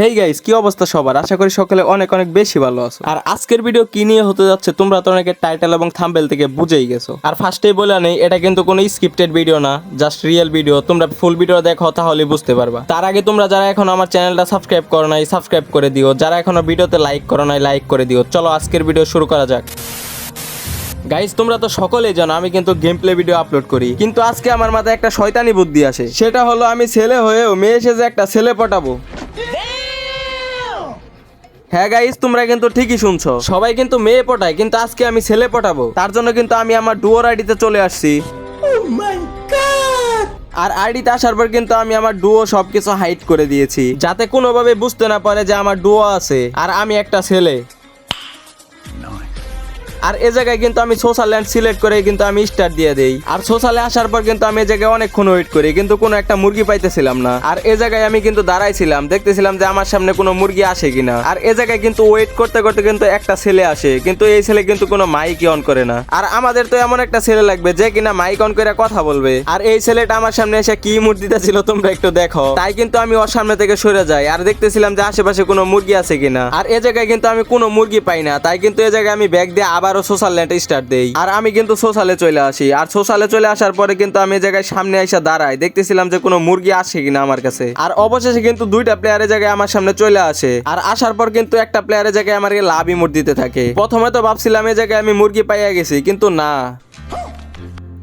Hey guys কি অবস্থা সবার? আশা করি সকলে অনেক অনেক বেশি ভালো আছো। আর আজকের ভিডিও কি নিয়ে হতে যাচ্ছে, তোমরা তো অনেকের টাইটেল এবং থাম্বেল থেকে বুঝেই গেছো। আর ফার্স্টেই বলে নেই, এটা কিন্তু কোনো স্ক্রিপ্টেড ভিডিও না জাস্ট রিয়েল ভিডিও তোমরা ফুল ভিডিও দেখো তাহলে বুঝতে পারবা। তার আগে তোমরা যারা এখন আমার চ্যানেলটা সাবস্ক্রাইব করো নাই সাবস্ক্রাইব করে দিও। যারা এখনও ভিডিওতে লাইক করো নাই লাইক করে দিও। চলো আজকের ভিডিও শুরু করা যাক। গাইস তোমরা তো সকলেই জানো, আমি কিন্তু গেম প্লে ভিডিও আপলোড করি। কিন্তু আজকে আমার মাথায় একটা শয়তানি বুদ্ধি আসে। সেটা হলো আমি ছেলে হয়েও মেয়ে এসে যে একটা ছেলে পটাবো। হ্যাঁ গাইস তোমরা কিন্তু ঠিকই শুনছো। সবাই কিন্তু মেয়ে পটায় কিন্তু আজকে আমি ছেলে পটাবো। তার জন্য কিন্তু আমি আমার ডুয়োর আইডিতে চলে আসছি। আর আইডিতে আসার পর কিন্তু আমি আমার ডুয়ো সবকিছু হাইড করে দিয়েছি। যাতে কোনোভাবে বুঝতে না পারে যে আমার ডুয়ো আছে। আর আমি একটা ছেলে। আর এ জায়গায় কিন্তু আমি সোশ্যাল ল্যান্ড সিলেক্ট করে কিন্তু আমি স্টার্ট দিয়ে দেই। আর সোশ্যালে আসার পর কিন্তু আমি এ জায়গায় অনেকক্ষণ ওয়েট করি, কিন্তু কোনো একটা মুরগি পাইতেছিলাম না। আর এ জায়গায় আমি কিন্তু দাঁড়াইছিলাম, দেখতেছিলাম যে আমার সামনে কোনো মুরগি আসে কিনা। আর এ জায়গায় কিন্তু ওয়েট করতে করতে কিন্তু একটা ছেলে আসে, কিন্তু এই ছেলে কিন্তু কোনো মাইকই অন করে না। আর আমাদের তো এমন একটা ছেলে লাগবে যে কিনা মাইক অন করে কথা বলবে। আর এই ছেলেটা আমার সামনে এসে কি মূর্তিটা ছিল তোমরা একটু দেখো। তাই কিন্তু আমি ওর সামনে থেকে সরে যাই, আর দেখতেছিলাম যে আশেপাশে কোনো মুরগি আছে কিনা। আর এ জায়গায় কিন্তু আমি কোনো মুরগি পাই না, তাই কিন্তু এ জায়গায় আমি ব্যাগ দিয়ে আবারও সোশ্যাল নেট স্টার্ট দেই। আর আমি কিন্তু সোশ্যালে চলে আসি। আর সোশ্যালে চলে আসার পরে কিন্তু আমি জায়গায় সামনে এসে দাঁড়াই। দেখতেছিলাম যে কোনো মুরগি আসে কিনা আমার কাছে। আর অবশেষে কিন্তু দুইটা প্লেয়ারের জায়গায় আমার সামনে চলে আসে। আর আসার পর কিন্তু একটা প্লেয়ারের জায়গায় আমার লাভ ইমোট দিতে থাকে। প্রথমে তো ভাবছিলাম এই জায়গায় আমি মুরগি পাইয়া গেছি, কিন্তু না।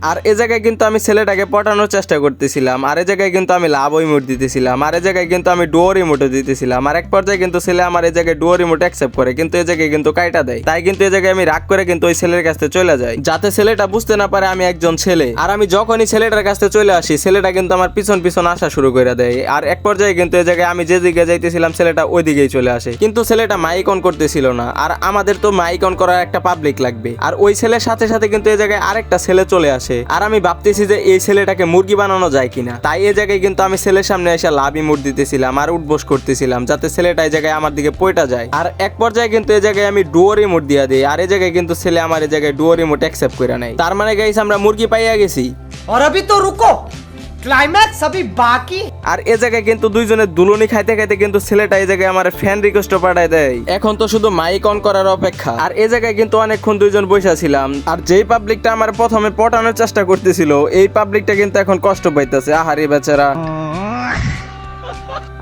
আর এ জায়গায় কিন্তু আমি ছেলেটাকে পটানোর চেষ্টা করতেছিলাম। আর এ জায়গায় কিন্তু আমি লাভ ইমোট দিতেছিলাম। আর এ জায়গায় কিন্তু আমি ডোর ইমোটও দিতেছিলাম। আর এক পর্যায়ে কিন্তু ছেলে আমার এই জায়গায় ডোর ইমোট অ্যাকসেপ্ট করে, কিন্তু এ জায়গায় কিন্তু কাইটা দেয়। তাই কিন্তু এ জায়গায় আমি রাগ করে কিন্তু ওই ছেলের কাছে চলে যাই। যাতে ছেলেটা বুঝতে না পারে আমি একজন ছেলে। আর আমি যখনই ছেলেটার কাছে চলে আসি, ছেলেটা কিন্তু আমার পিছন পিছন আসা শুরু করে দেয়। আর এক পর্যায়ে কিন্তু এ জায়গায় আমি যেদিকে যাইতেছিলাম, ছেলেটা ওই দিকেই চলে আসে। কিন্তু ছেলেটা মাইক অন করতেছিল না। আর আমাদের তো মাইক অন করার একটা পাবলিক লাগবে। আর ওই ছেলের সাথে সাথে কিন্তু এই জায়গায় আরেকটা ছেলে চলে আসে। আর আমি ভাবতেছি যে এই ছেলেটাকে মুরগি বানানো যায় কিনা তাই এই জায়গায় কিন্তু আমি ছেলের সামনে এসে লাভি মুড় দিতেছিলাম আর উঠবোস করতেছিলাম যাতে ছেলেটা এই জায়গায় আমার দিকে পয়টা যায় আর এক পর্যায়ে কিন্তু এই জায়গায় আমি ডুয়োর ইমোট দিয়া দিই আর এই জায়গায় কিন্তু ছেলে আমার এই জায়গায় ডুয়োর ইমোট অ্যাকসেপ্ট করে নেয় তার মানে গাইস আমরা মুরগি পাইয়া গেছি और अभी तो रुको ক্লাইম্যাক্স সবই বাকি আর এ জায়গায় কিন্তু দুইজনের দুলুনি খাইতে খাইতে কিন্তু ছেলেটা এই জায়গায় আমার ফ্যান রিকোয়েস্ট পাঠায় দেয়। এখন তো শুধু মাইক অন করার অপেক্ষা। আর এ জায়গায় কিন্তু অনেকক্ষণ দুইজন বসে ছিলাম আর যেই পাবলিকটা আমার প্রথমে পটানোর চেষ্টা করতেছিল এই পাবলিকটা কিন্তু এখন কষ্ট পাইতেছে। আহারে বেচারা।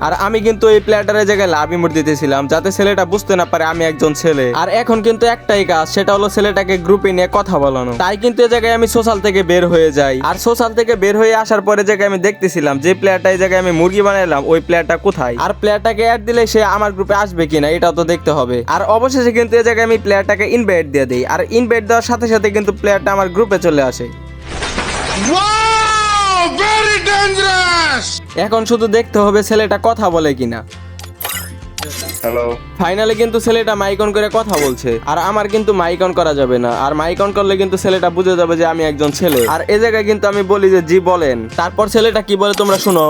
আর আমি কিন্তু এই প্লেয়ারটারের জায়গায় লাভ ইমোট দিতেছিলাম, যাতে ছেলেটা বুঝতে না পারে আমি একজন ছেলে। আর এখন কিন্তু একটাই কাজ, সেটা হলো ছেলেটাকে গ্রুপে নিয়ে কথা বলানো। তাই কিন্তু এই জায়গায় আমি সোশ্যাল থেকে বের হয়ে যাই। আর সোশ্যাল থেকে বের হয়ে আসার পরে জায়গায় আমি দেখতেছিলাম, যে প্লেয়ারটা এই জায়গায় আমি মুরগি বানাইলাম, ওই প্লেয়ারটা কোথায়? আর প্লেয়ারটাকে অ্যাড দিলে সে আমার গ্রুপে আসবে কিনা, এটাও তো দেখতে হবে। আর অবশেষে কিন্তু এই জায়গায় আমি প্লেয়ারটাকে ইনভাইট দিয়ে দিই। আর ইনভাইট দেওয়ার সাথে সাথে কিন্তু প্লেয়ারটা আমার গ্রুপে চলে আসে। Wow! Very এখন শুধু দেখতে হবে ছেলেটা কথা বলে কিনা। হ্যালো ফাইনালি কিন্তু ছেলেটা মাইক অন করে কথা বলছে। আর আমার কিন্তু মাইক অন করা যাবে না। আর মাইক অন করলে কিন্তু ছেলেটা বুঝে যাবে যে আমি একজন ছেলে। আর এ জায়গায় কিন্তু আমি বলি যে জি বলেন। তারপর ছেলেটা কি বলে তোমরা শুনো?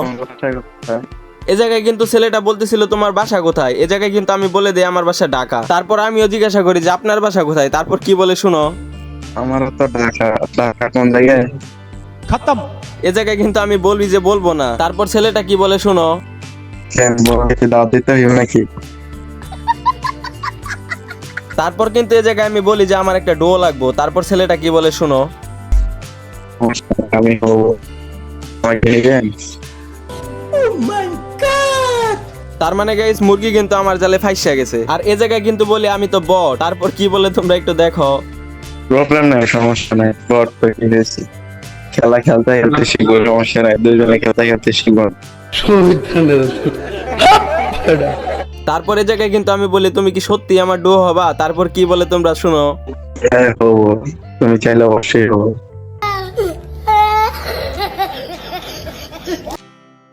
এ জায়গায় কিন্তু ছেলেটা বলতেছিল তোমার বাসা কোথায়? এ জায়গায় কিন্তু আমি বলে দিই আমার বাসা ঢাকা। তারপর আমিও জিজ্ঞাসা করি যে আপনার বাসা কোথায়? তারপর কি বলে শুনো? আমারও তো ঢাকা। ঢাকা কোন জায়গায়? খতম। এ জায়গায় কিন্তু আমি বলবি যে বলব না। তারপর ছেলেটা কি বলে শুনো? কেন বলে দাও দিতে হইব নাকি? তারপর কিন্তু এ জায়গায় আমি বলি যে আমার একটা ডো লাগবো। তারপর ছেলেটা কি বলে শুনো? আমি oh তার মানে গাইস মুরগি কিন্তু আমার জালে ফাইসা গেছে। আর এ জায়গায় কিন্তু বলি আমি তো বট। তারপর কি বলে তোমরা একটু দেখো। প্রবলেম নাই সমস্যা নাই বট তো গেছি খেলা খেলতে খেলতে শিখব সমস্যা নাই। দুজনে খেলতে খেলতে শিখব। তারপর জায়গায় কিন্তু আমি বলি তুমি কি সত্যি আমার ডো হবা? তারপর কি বলে তোমরা শুনো? হ্যাঁ হব। তুমি চাইলে অবশ্যই হব।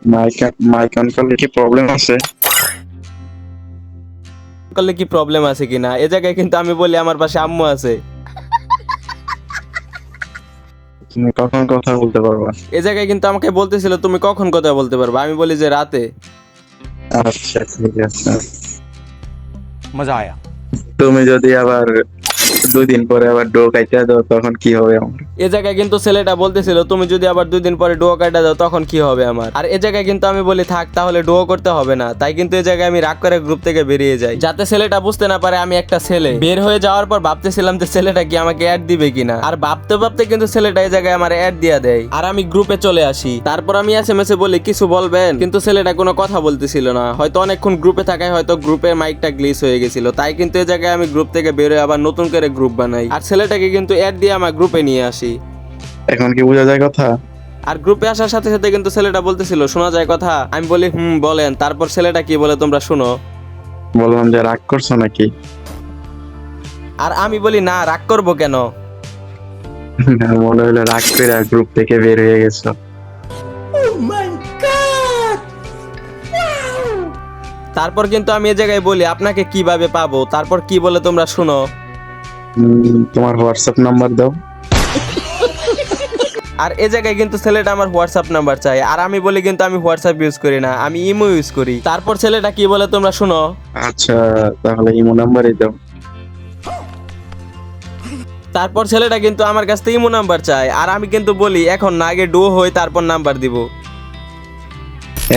মাইক মাইক অন করলে কি প্রবলেম আছে? করলে কি প্রবলেম আছে কিনা? এ জায়গায় কিন্তু আমি বলি আমার পাশে আম্মু আছে। তুমি কখন কথা বলতে পারবা? এ জায়গায় কিন্তু আমাকে বলতেছিল তুমি কখন কথা বলতে পারবা? আমি বলি যে রাতে। আচ্ছা ঠিক আছে। মজা আয়া। তুমি যদি আবার দুই পরে আবার ডো দাও, তখন কি হবে আমার? এ জায়গায় কিন্তু ছেলেটা বলতেছিল, তুমি যদি আবার পরে কাটা দাও, তখন কি হবে আমার? আর এ জায়গায় কিন্তু আমি বলি, থাক, তাহলে ডুয়ো করতে হবে না। তাই কিন্তু এ জায়গায় আমি রাগ করে গ্রুপ থেকে বেরিয়ে যাই। যাতে ছেলেটা বুঝতে না পারে আমি একটা ছেলে। বের হয়ে যাওয়ার পর ভাবতেছিলাম যে ছেলেটা কি আমাকে অ্যাড দিবে কিনা। আর ভাবতে ভাবতে কিন্তু ছেলেটা এই জায়গায় আমার অ্যাড দিয়ে দেয়। আর আমি গ্রুপে চলে আসি। তারপর আমি এস এম এস এ বলি, কিছু বলবেন? কিন্তু ছেলেটা কোনো কথা বলতেছিল না। হয়তো অনেকক্ষণ গ্রুপে থাকায় হয়তো গ্রুপে মাইকটা গ্লিস হয়ে গেছিল। তাই কিন্তু এই জায়গায় আমি গ্রুপ থেকে বেরোয় আবার নতুন করে গ্রুপ বানাই। আর ছেলেটাকে কিন্তু অ্যাড দিয়ে আমার গ্রুপে নিয়ে আসি। এখন কি বোঝা যায় কথা? আর গ্রুপে আসার সাথে সাথে কিন্তু ছেলেটা বলতেছিল শোনা যায় কথা? আমি বলি হুম বলেন। তারপর ছেলেটা কি বলে তোমরা শুনো। বললাম যে রাগ করছ নাকি? আর আমি বলি না রাগ করব কেন? মনে হলো রাগ করে গ্রুপ থেকে বের হয়ে গেছো। তারপর কিন্তু আমি এই জায়গায় বলি আপনাকে কীভাবে পাবো? তারপর কি বলে তোমরা শুনো? তোমার হোয়াটসঅ্যাপ নাম্বার দাও। আর এই জায়গায় কিন্তু ছেলেটা আমার হোয়াটসঅ্যাপ নাম্বার চাই। আর আমি বলি কিন্তু আমি হোয়াটসঅ্যাপ ইউজ করি না আমি ইমো ইউজ করি। তারপর ছেলেটা কি বলে তোমরা শুনো? আচ্ছা তাহলে ইমো নাম্বারই দাও। তারপর ছেলেটা কিন্তু আমার কাছ থেকে ইমো নাম্বার চাই আর আমি কিন্তু বলি এখন না আগে ডো হই তারপর নাম্বার দিব।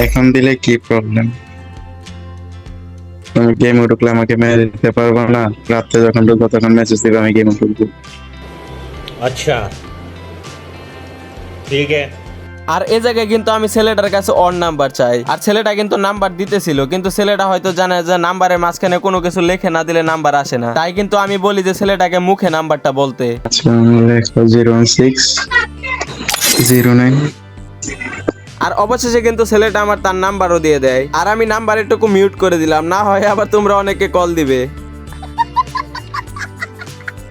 এখন দিলে কি প্রবলেম আমি গেমে ঢুকলে আমাকে মেরে দিতে পারব না। রাত্রে যখন ঢুকবো তখন মেসেজ দিবে আমি গেম ঢুকবো আচ্ছা। ঠিক আছে। আর এ জায়গায় কিন্তু আমি ছেলেটার কাছে অন নাম্বার চাই। আর ছেলেটা কিন্তু নাম্বার দিতেছিল কিন্তু ছেলেটা হয়তো জানে যে নাম্বারের মাঝখানে কোনো কিছু লেখে না দিলে নাম্বার আসে না। তাই কিন্তু আমি বলি যে ছেলেটাকে মুখে নাম্বারটা বলতে। আচ্ছা সিক্স আর অবশেষে কিন্তু ছেলেটা আমার তার নাম্বারও দিয়ে দেয়। আর আমি নাম্বার একটু মিউট করে দিলাম, না হয় আবার তোমরা অনেকে কল দিবে।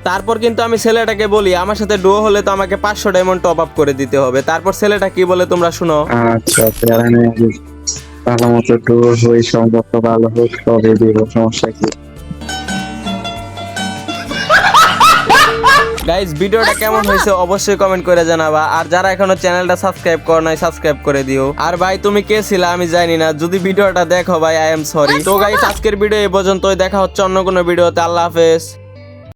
তারপর কিন্তু আমি ছেলেটাকে বলি, আমার সাথে ডো হলে তো আমাকে পাঁচশো ডায়মন্ড টপ আপ করে দিতে হবে। তারপর ছেলেটা কি বলে তোমরা শুনো? আচ্ছা ভালো মতো টুর হই সম্পর্ক ভালো হোক তবে দিব, সমস্যা কি? গাইজ ভিডিওটা কেমন হয়েছে অবশ্যই কমেন্ট করে জানাবা। আর যারা এখনও চ্যানেলটা সাবস্ক্রাইব কর নাই সাবস্ক্রাইব করে দিও। আর ভাই তুমি কে ছিলা? আমি জানি না। যদি ভিডিওটা দেখো ভাই আই এম সরি তো গাইজ আজকের ভিডিও এই পর্যন্তই। দেখা হচ্ছে অন্য কোনো ভিডিওতে আল্লাহ হাফেজ।